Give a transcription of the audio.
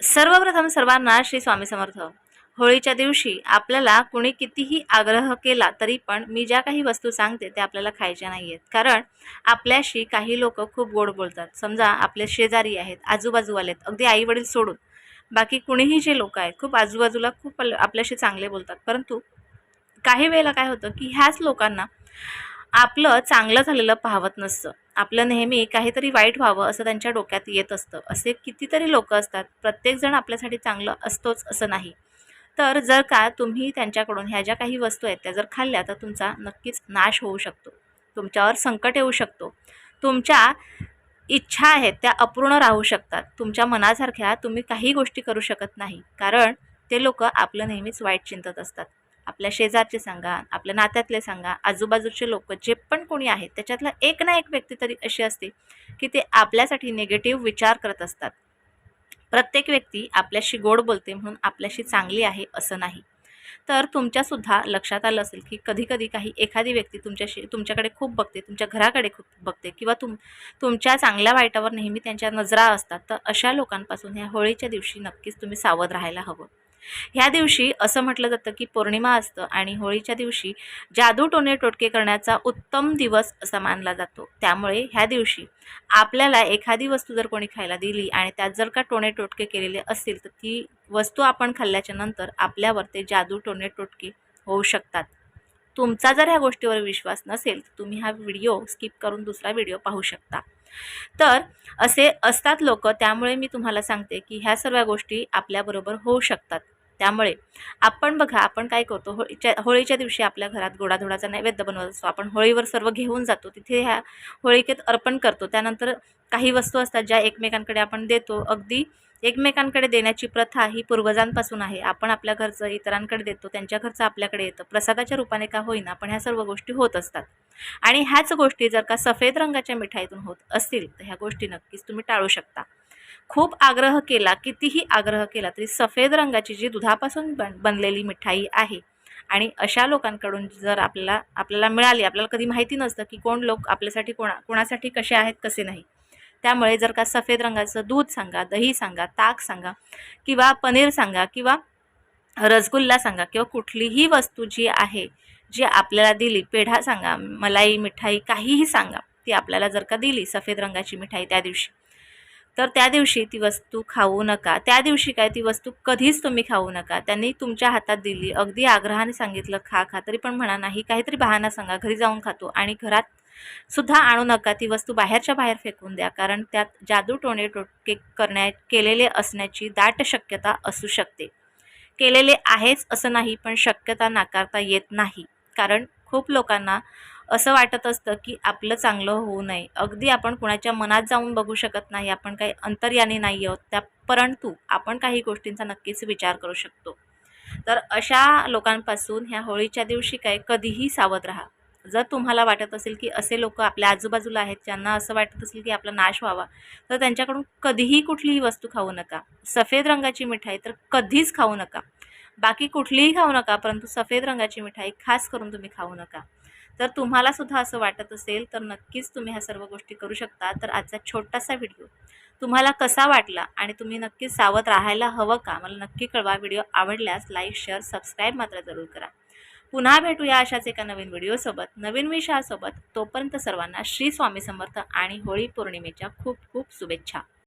सर्वप्रथम सर्वांना श्री स्वामी समर्थ. होळीच्या दिवशी आपल्याला कुणी कितीही आग्रह केला तरी पण मी ज्या काही वस्तू सांगते त्या आपल्याला खायच्या नाही आहेत कारण आपल्याशी काही लोक खूप गोड बोलतात. समजा आपले शेजारी आहेत आजूबाजूवाले आहेत अगदी आईवडील सोडून. बाकी कुणीही जे लोक आहेत खूप आजूबाजूला खूप आपल्याशी चांगले बोलतात. परंतु काही वेळेला काय होतं की ह्याच लोकांना आपलं चांगलं झालेलं पाहवत नसतं. आपलं नेहमी काहीतरी वाईट व्हावं असं त्यांच्या डोक्यात येत असतं. असे कितीतरी लोक असतात. प्रत्येकजण आपल्यासाठी चांगलं असतोच असं नाही. तर जर का तुम्ही त्यांच्याकडून ह्या ज्या काही वस्तू आहेत त्या जर खाल्ल्या तर तुमचा नक्कीच नाश होऊ शकतो. तुमच्यावर संकट येऊ शकतो. तुमच्या इच्छा आहेत त्या अपूर्ण राहू शकतात. तुमच्या मनासारख्या तुम्ही काही गोष्टी करू शकत नाही. कारण ते लोक आपलं नेहमीच वाईट चिंतत असतात. आपल्या शेजारचे सांगा आपल्या नात्यातले सांगा आजूबाजूचे लोक जे पण कोणी आहेत त्याच्यातला एक ना एक व्यक्ती तरी अशी असते की ते आपल्यासाठी निगेटिव्ह विचार करत असतात. प्रत्येक व्यक्ती आपल्याशी गोड बोलते म्हणून आपल्याशी चांगली आहे असं नाही. तर तुमच्यासुद्धा लक्षात आलं असेल की कधीकधी काही एखादी व्यक्ती तुमच्याशी तुमच्याकडे खूप बघते तुमच्या घराकडे खूप बघते किंवा तुम तुमच्या चांगल्या वाईटावर नेहमी त्यांच्या नजरा असतात तर अशा लोकांपासून ह्या होळीच्या दिवशी नक्कीच तुम्ही सावध राहायला हवं. ह्या दिवशी असं म्हटलं जातं की पौर्णिमा असतं आणि होळीच्या दिवशी जादू टोणे टोटके करण्याचा उत्तम दिवस असा मानला जातो. त्यामुळे ह्या दिवशी आपल्याला एखादी वस्तू जर कोणी खायला दिली आणि त्यात जर का टोणे टोटके केलेले असतील तर ती वस्तू आपण खाल्ल्याच्या नंतर आपल्यावर ते जादू टोने टोटके होऊ शकतात. तुमचा जर ह्या गोष्टीवर विश्वास नसेल तर तुम्ही हा व्हिडिओ स्किप करून दुसरा व्हिडिओ पाहू शकता. तर असे असतात लोक त्यामुळे मी तुम्हाला सांगते की ह्या सर्व गोष्टी आपल्याबरोबर होऊ शकतात. त्यामुळे आपण बघा आपण काय करतो होळीच्या होळीच्या दिवशी आपल्या घरात गोडाधोडाचा नैवेद्य बनवत असतो. आपण होळीवर सर्व घेऊन जातो. तिथे ह्या होळिकेत अर्पण करतो. त्यानंतर काही वस्तू असतात ज्या एकमेकांकडे आपण देतो. अगदी एकमेकांकडे देण्याची प्रथा ही पूर्वजांपासून आहे. आपण आपल्या घरचं इतरांकडे देतो. त्यांच्या घरचं आपल्याकडे येतं. प्रसादाच्या रूपाने का होईना पण ह्या सर्व गोष्टी होत असतात. आणि ह्याच गोष्टी जर का सफेद रंगाच्या मिठाईतून होत असतील तर ह्या गोष्टी नक्कीच तुम्ही टाळू शकता. खूप आग्रह केला कितीही आग्रह केला तरी सफेद रंगाची जी दुधापासून बन बनलेली मिठाई आहे आणि अशा लोकांकडून जर आपल्याला आपल्याला मिळाली आपल्याला कधी माहिती नसतं की कोण लोक आपल्यासाठी कोणा कोणासाठी कसे आहेत कसे नाही. त्यामुळे जर का सफेद रंगाचं दूध सांगा दही सांगा ताक सांगा किंवा पनीर सांगा किंवा रसगुल्ला सांगा किंवा कुठलीही वस्तू जी आहे जी आपल्याला दिली पेढा सांगा मलाई मिठाई काहीही सांगा ती आपल्याला जर का दिली सफेद रंगाची मिठाई त्या दिवशी तर त्या दिवशी ती वस्तू खाऊ नका. त्या दिवशी काय ती वस्तू कधीच तुम्ही खाऊ नका. त्यांनी तुमच्या हातात दिली. अगदी आग्रहाने सांगितलं खा खा. तरी पण म्हणा नाही काहीतरी बहाना सांगा. घरी जाऊन खातो. आणि घरात सुद्धा आणू नका. ती वस्तू बाहेरच्या बाहेर फेकून द्या. कारण त्यात जादू टोणे टोटके करण्या केलेले असण्याची दाट शक्यता असू शकते. केलेले आहेच असं नाही पण शक्यता नाकारता येत नाही. कारण खूप लोकांना असं वाटत असतं की आपलं चांगलं होऊ नये. अगदी आपण कुणाच्या मनात जाऊन बघू शकत नाही आपण काही अंतर्याने नाही आहोत त्या परंतु आपण काही गोष्टींचा नक्कीच विचार करू शकतो. तर अशा लोकांपासून ह्या होळीच्या दिवशी काय कधीही सावध राहा. जर तुम्हाला वाटत असेल की असे लोक आपल्या आजूबाजूला आहेत ज्यांना असं वाटत असेल की आपला नाश व्हावा तर त्यांच्याकडून कधीही कुठलीही वस्तू खाऊ नका. सफेद रंगाची मिठाई तर कधीच खाऊ नका. बाकी कुठलीही खाऊ नका परंतु सफेद रंगाची मिठाई खास करून तुम्ही खाऊ नका. तर तुम्हाला सुद्धा असं वाटत असेल तर नक्कीच तुम्ही ह्या सर्व गोष्टी करू शकता. तर आजचा छोटासा व्हिडिओ तुम्हाला कसा वाटला आणि तुम्ही नक्कीच सावध राहायला हवं का? मला नक्की कळवा. व्हिडिओ आवडल्यास लाईक शेअर सबस्क्राईब मात्र जरूर करा. पुन्हा भेटूया अशाच एका नवीन व्हिडिओसोबत. नवीन विषयासोबत तोपर्यंत सर्वांना श्री स्वामी समर्थ आणि होळी पौर्णिमेच्या खूप खूप शुभेच्छा.